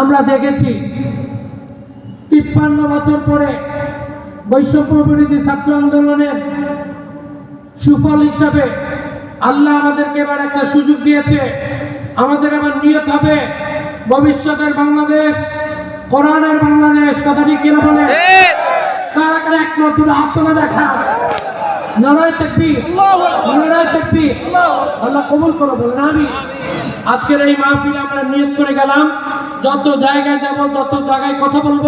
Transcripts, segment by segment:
আমরা দেখেছি তিপ্পান্ন বছর পরে বৈষম্য বিরোধী ছাত্র আন্দোলনের সুফল হিসাবে আল্লাহ আমাদেরকে এবার একটা সুযোগ দিয়েছে। আমাদের এবার নিয়ত হবে। ভবিষ্যতের বাংলাদেশ কোরআনের বাংলাদেশ কথাটি কেন বলে কারা কারা হাত তুলে দেখা? নারায় আল্লাহ কবুল করে বলেন আমি আজকের এই মাহফিলে আমরা নিয়ত করে গেলাম। যত জায়গায় যাব যত জায়গায় কথা বলব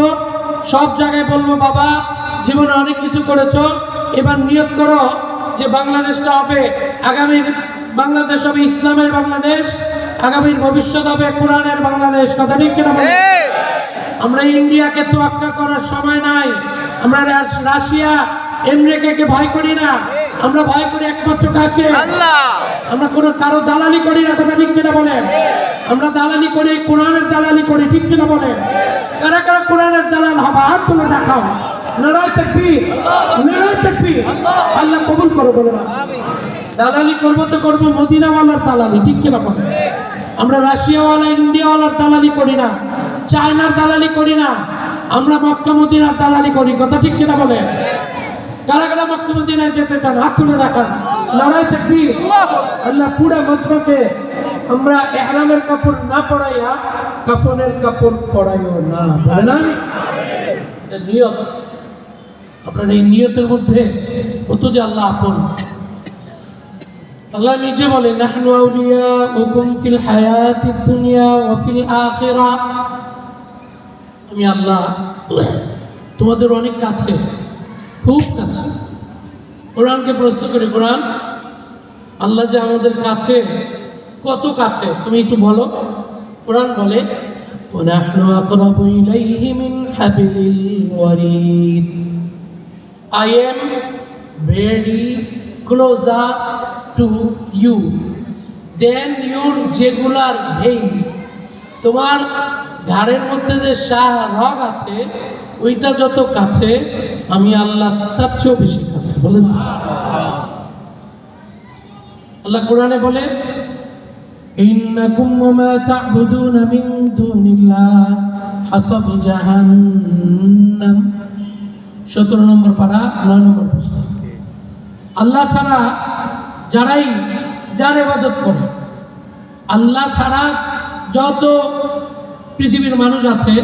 সব জায়গায় বলব বাবা জীবনে অনেক কিছু করেছ। এবার নিয়ত করো যে বাংলাদেশটা হবে আগামীর বাংলাদেশ হবে ইসলামের বাংলাদেশ আগামীর ভবিষ্যৎ হবে কোরআনের বাংলাদেশ কথা ঠিক কিনা বলেন? আমরা ইন্ডিয়াকে তোয়াক্কা করার সময় নাই আমরা রাশ- রাশিয়া আমেরিকাকে ভয় করি না আমরা ভয় করি একমাত্র কাকে? আল্লাহ। আমরা কোনো কারও দালালি করি না কথা ঠিক কিনা বলেন? আমরা দালালি করি, কোরআনের দালালি করি, ঠিক কিনা বলেন? কারা কারা কোরআনের দালাল হবে? হাত তুলে দেখাও। লড়াই থাকবি নারায় থাকবি আল্লাহ কবুল করো, বলে দালালি করব তো করব মদিনাওয়ালার দালালি, ঠিক কিনা বলেন? আমরা রাশিয়াওয়ালা, ইন্ডিয়াওয়ালার দালালি করি না। চায়নার দালালি করি না। আমরা মক্কা মদিনার দালালি করি, কথা ঠিক কিনা বলে কারা কারা মক্কা মদিনায় যেতে চান, হাত তুলে দেখান। লড়াই থাকবি আল্লাহ পুরা মজমাকে আমরা এহরামের কাপড় না পরাইয়া কাফনের কাপড় পরাইও না না? নিয়ত। আপনার এই নিয়তের মধ্যে কত যে আল্লাহ আপন। আল্লাহ নিজে বলে, নাহনু আউলিয়াউকুম ফিল হায়াতিদ দুনিয়া ওয়া ফিল আখিরাহ আমি আল্লাহ, তোমাদের অনেক কাছে, খুব কাছে। কোরআনকে প্রশ্ন করি, কোরআন, আল্লাহ যে আমাদের কাছে কত কাছে তুমি একটু বলো কোরআন বলে ونحن أقرب إليه من حبل الوريد I am very closer to you than your regular vein তোমার ঘাড়ের মধ্যে যে শাহ রগ আছে ওইটা যত কাছে আমি আল্লাহ তার চেয়েও বেশি কাছে বলেছি আল্লাহ কোরআনে বলে ইন্নাকুম ওয়া তা'বুদুনা মিন দুনিল্লাহ হাসাব জাহান্নাম 17 নম্বর পারা 9 নম্বর আল্লাহ ছাড়া যারাই, যার ইবাদত করে, আল্লাহ ছাড়া যত পৃথিবীর মানুষ আছে,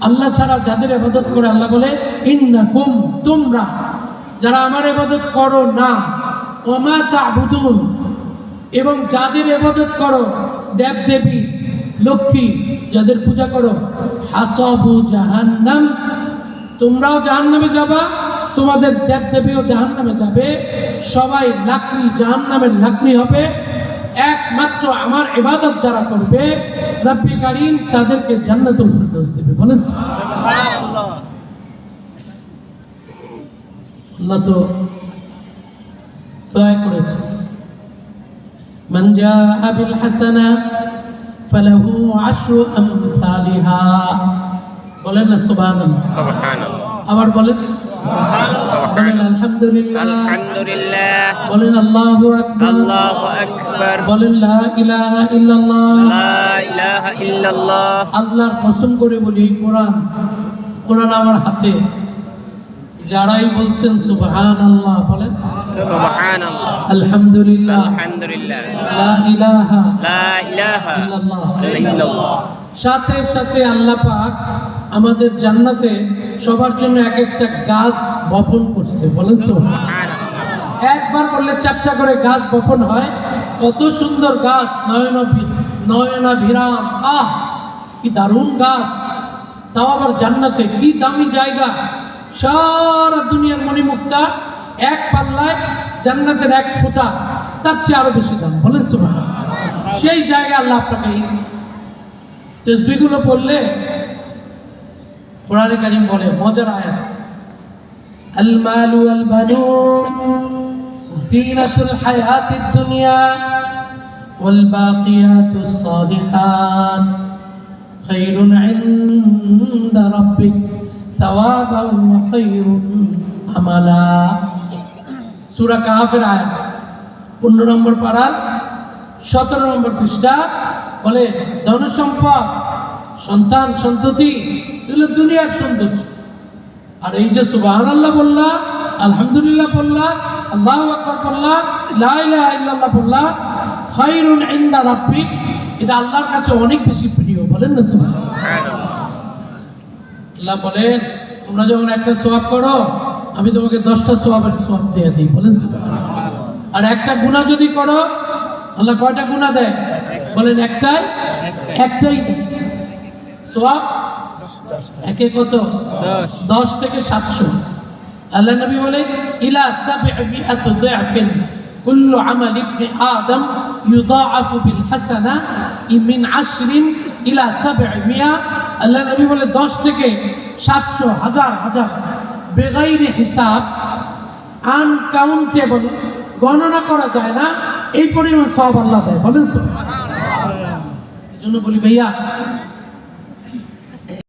আল্লাহ ছাড়া যাদের ইবাদত করে, আল্লাহ বলে, ইন্নাকুম, তোমরা যারা আমার ইবাদত করো না, ওমা তা'বুদুন। এবং যাদের ইবাদত করো দেব দেবী লক্ষ্মী, যাদের পূজা করো, হাসাবু জাহান্নাম। তোমরাও জাহান্নামে যাবা, তোমাদের দেব দেবীও জাহান্নামে যাবে। সবাই লাকড়ি, জাহান্নামের লাকড়ি হবে। একমাত্র আমার ইবাদত যারা করবে, রব্বি কারিম তাদেরকে জান্নাতুল ফিরদৌস দেবে। বলেন আল্লাহ তো দয়া করেছে। من جاء بالحسنة فله عشر أمثالها বলেন না সুবহানাল্লাহ সুবহানাল্লাহ আবার বলেন বলেন আলহামদুলিল্লাহ আলহামদুলিল্লাহ বলেন আল্লাহু আকবার আল্লাহু আকবার বলেন লা ইলাহা ইল্লাল্লাহ লা ইলাহা ইল্লাল্লাহ আল্লাহর কসম করে বলি কোরআন কোরআন আমার হাতে যারাই বলছেন সুবহানাল্লাহ বলেন। সুবহানাল্লাহ। আলহামদুলিল্লাহ। আলহামদুলিল্লাহ। লা ইলাহা লা ইলাহা ইল্লাল্লাহ। ইল্লাল্লাহ। সাথে সাথে আল্লাহ পাক আমাদের জান্নাতে সবার জন্য এক একটা গাছ বপন করছে বলেন সুবহানাল্লাহ। একবার বললে চারটা করে গাছ বপন হয় কত সুন্দর গাছ নয়ন নয়না ভিরাম আহ কি দারুণ গাছ। তাও আবার জান্নাতে কি দামি জায়গা। সারা দুনিয়ার মণিমুক্তা এক পাল্লায় জান্নাতের এক ফোঁটা, তার চেয়ে আরও বেশি দাম। বলেন সুবহান সেই জায়গায় আল্লাহ আপনাকে এই তসবিগুলো পড়লে কোরআনে কারিম বলে, মজার আয়াত। আল মালু আল বানুন জিনাতুল হায়াতিদ দুনিয়া ওয়াল বাকিয়াতুস সালিহাত সাওয়াবান ওয়া খায়রুন আমালা সূরা কাহফের আয়াত 15 নম্বর পারার সতেরো নম্বর পৃষ্ঠা বলে ধনসম্পদ সন্তান সন্ততি এগুলো দুনিয়ার সৌন্দর্য আর এই যে সুবাহান আল্লাহ বললা আলহামদুলিল্লাহ বললা আল্লাহ আকবর বললা লা ইলাহা ইল্লাল্লাহ বললা খায়রুন ইনদা রাব্বিক এটা আল্লাহর কাছে অনেক বেশি প্রিয় বলেন না সুবহান আল্লাহ বলেন তোমরা যখন একটা সোয়াব করো আমি তোমাকে দশটা সোয়াবের সোয়াব দিয়ে দিই। বলেন আর একটা গুণা যদি করো আল্লাহ কয়টা গুণা দেয়? বলেন একটাই একটাই সোয়াব একে কত? দশ। থেকে সাতশো। আল্লাহ নবী বলে ইলা সাবিআত দিআফিন কুল্লু আমাল ইবনি আদম ইউদাআফু বিল হাসানা মিন আশরিন ইলা সাবঈমিয়া আল্লাহ নবী বলে দশ থেকে সাতশো হাজার হাজার। বেগাইরে হিসাব আনকাউন্টেবল গণনা করা যায় না, এই পরিমাণ সব আল্লাহ দেয়। বলেন এই জন্য বলি, ভাইয়া